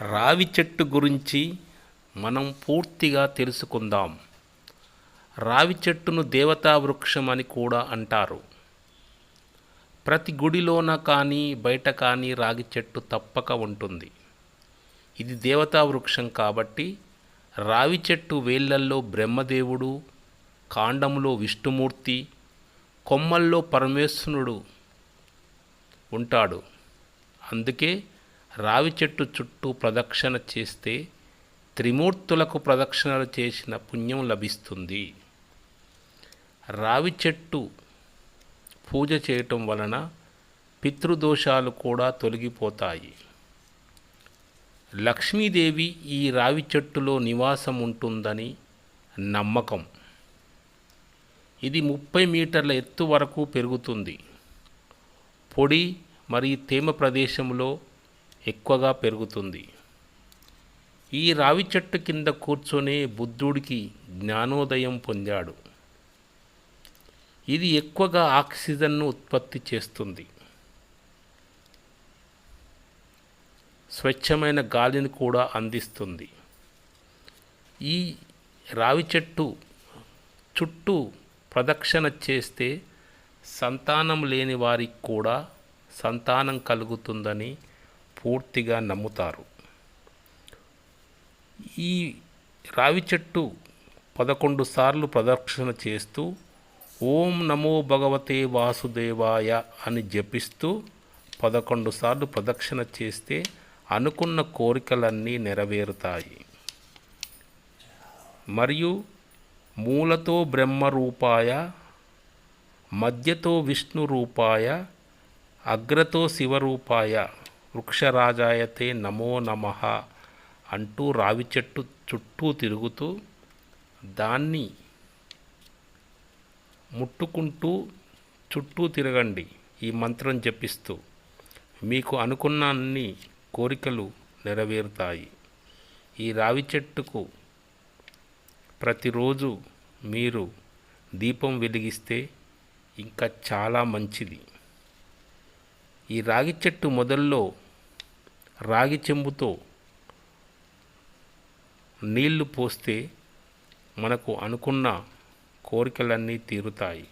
రావి చెట్టు గురించి మనం పూర్తిగా తెలుసుకుందాం. రావి చెట్టును దేవతా వృక్షం అని కూడా అంటారు. ప్రతి గుడిలోన కానీ బయట కానీ రాగి చెట్టు తప్పక ఉంటుంది. ఇది దేవతా వృక్షం కాబట్టి రావి చెట్టు వేళ్ళల్లో బ్రహ్మదేవుడు కాండంలో విష్ణుమూర్తి కొమ్మల్లో పరమేశ్వరుడు ఉంటాడు. అందుకే రావి చెట్టు చుట్టూ ప్రదక్షిణ చేస్తే త్రిమూర్తులకు ప్రదక్షిణలు చేసిన పుణ్యం లభిస్తుంది. రావి చెట్టు పూజ చేయటం వలన పితృదోషాలు కూడా తొలగిపోతాయి. లక్ష్మీదేవి ఈ రావి చెట్టులో నివాసం ఉంటుందని నమ్మకం. ఇది ముప్పై మీటర్ల ఎత్తు వరకు పెరుగుతుంది. పొడి మరియు తేమ ప్రదేశంలో ఎక్కువగా పెరుగుతుంది. ఈ రావి చెట్టు కింద కూర్చొనే బుద్ధుడికి జ్ఞానోదయం పొందాడు. ఇది ఎక్కువగా ఆక్సిజన్ను ఉత్పత్తి చేస్తుంది. స్వచ్ఛమైన గాలిని కూడా అందిస్తుంది. ఈ రావి చెట్టు చుట్టూ ప్రదక్షిణ చేస్తే సంతానం లేని వారికి కూడా సంతానం కలుగుతుందని పూర్తిగా నమ్ముతారు. ఈ రావి చెట్టు పదకొండు సార్లు ప్రదక్షిణ చేస్తూ ఓం నమో భగవతే వాసుదేవాయ అని జపిస్తూ పదకొండు సార్లు ప్రదక్షిణ చేస్తే అనుకున్న కోరికలన్నీ నెరవేరుతాయి. మరియు మూలతో బ్రహ్మ రూపాయ మధ్యతో విష్ణు రూపాయ అగ్రతో శివరూపాయ వృక్షరాజాయతే నమో నమ అంటూ రావి చెట్టు చుట్టూ తిరుగుతూ దాన్ని ముట్టుకుంటూ చుట్టూ తిరగండి ఈ మంత్రం జపిస్తూ. మీకు అనుకున్న అన్ని కోరికలు నెరవేరుతాయి. ఈ రావి చెట్టుకు ప్రతిరోజు మీరు దీపం వెలిగిస్తే ఇంకా చాలా మంచిది. ఈ రాగి చెట్టు మొదల్లో రాగి చెంబుతో నీళ్ళు పోస్తే మనకు అనుకున్న కోరికలన్నీ తీరుతాయి.